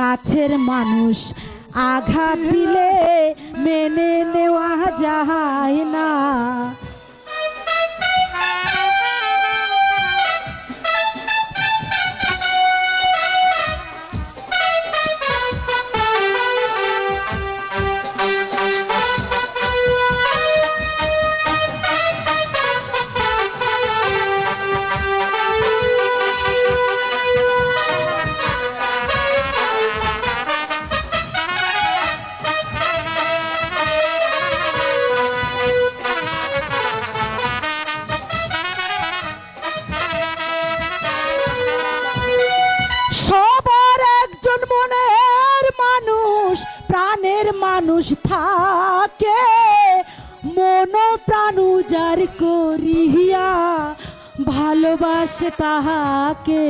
কাছের মানুষ আঘাত দিলে মেনে নেওয়া যায় না। মানুষ থাকে, মন প্রাণ উজার করিয়া ভালোবাসে তাহাকে।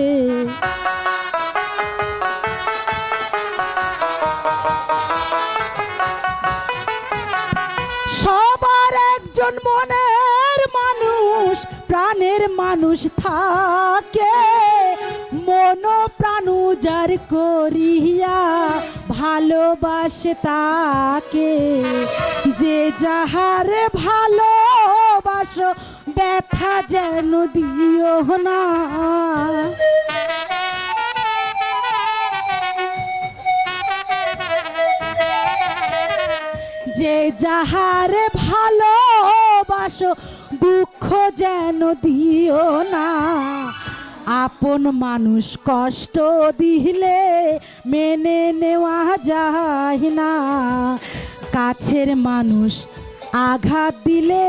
সবার একজন মনের মানুষ, প্রাণের মানুষ থাকে, মন প্রাণ উজার করিয়া ভালোবাসে তাকে। যে যাহারে ভালোবাসো, ব্যথা যেন দিও না। যে যাহারে ভালোবাসো, দুঃখ যেন দিও না। আপন মানুষ কষ্ট দিলে মেনে নেওয়া যায় না। কাছের মানুষ আঘাত দিলে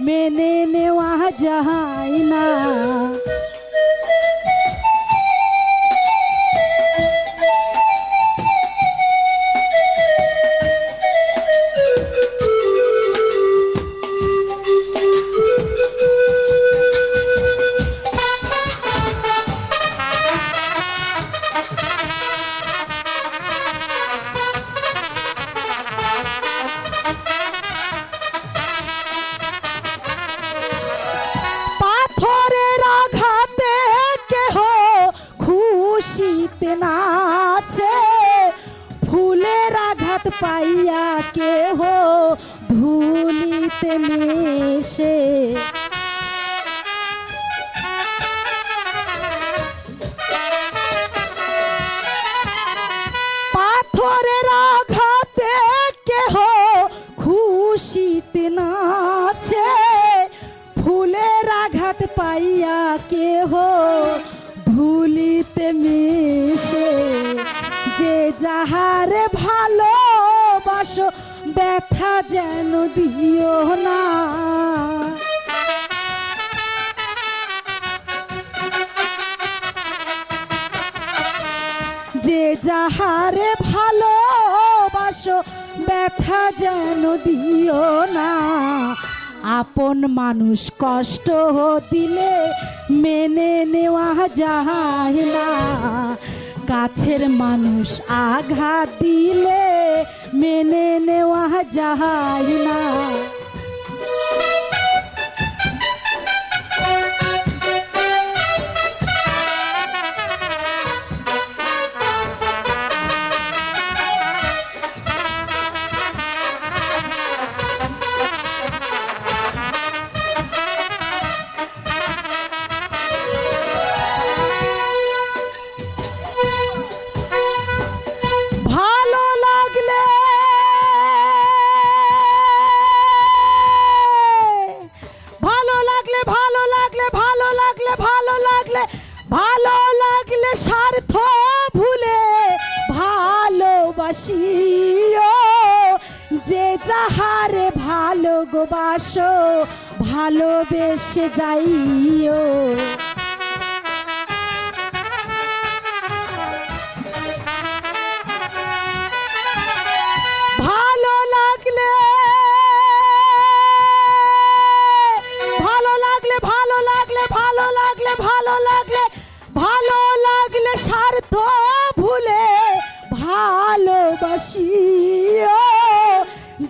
মেনে নেওয়া যায় না। খুশিতে নাচে ফুলের আঘাত পাইয়া কেহ ধুলিতে মেশে। পাথরের আঘাতে কেহ খুশিতে নাচে, ফুলের আঘাত পাইয়া কেহ ধুলিতে মিশে যে যাহারে ভালোবাসো, ব্যথা যেন দিও না। যে যাহারে ভালোবাসো, ব্যথা যেন দিও না। আপন মানুষ কষ্ট দিলে মেনে নেওয়া যায় না। কাছের মানুষ আঘাত দিলে মেনে নেওয়া যায় না। ভালো লাগলে স্বার্থ ভুলে ভালোবাসিও যে যাহারে ভালো ভালোবাসো ভালোবেসে যাইও। ভালোবাসিও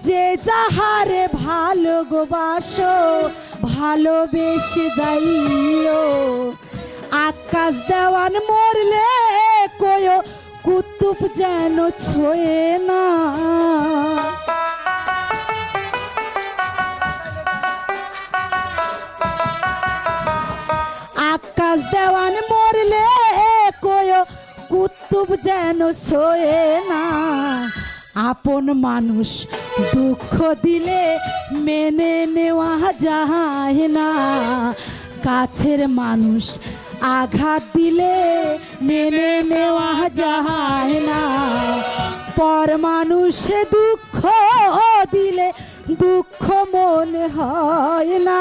যে যাহারে ভালোবাসো ভালোবেসে যাইও। আকাশ দেওয়ান মরলে কয় কুতুব যেন ছোয়ে না। আকাশ দেওয়ান মরলে কয় কুতুব যেন ছোয়ে না। আপন মানুষ দুঃখ দিলে মেনে নেওয়া যায় না। কাছের মানুষ আঘাত দিলে মেনে নেওয়া যায় না। পর মানুষে দুঃখ দিলে দুঃখ মনে হয় না।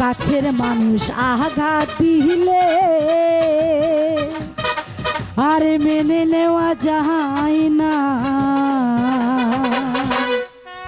কাছের মানুষ আঘাত দিলে। আরে মেনে নেওয়া যায় না।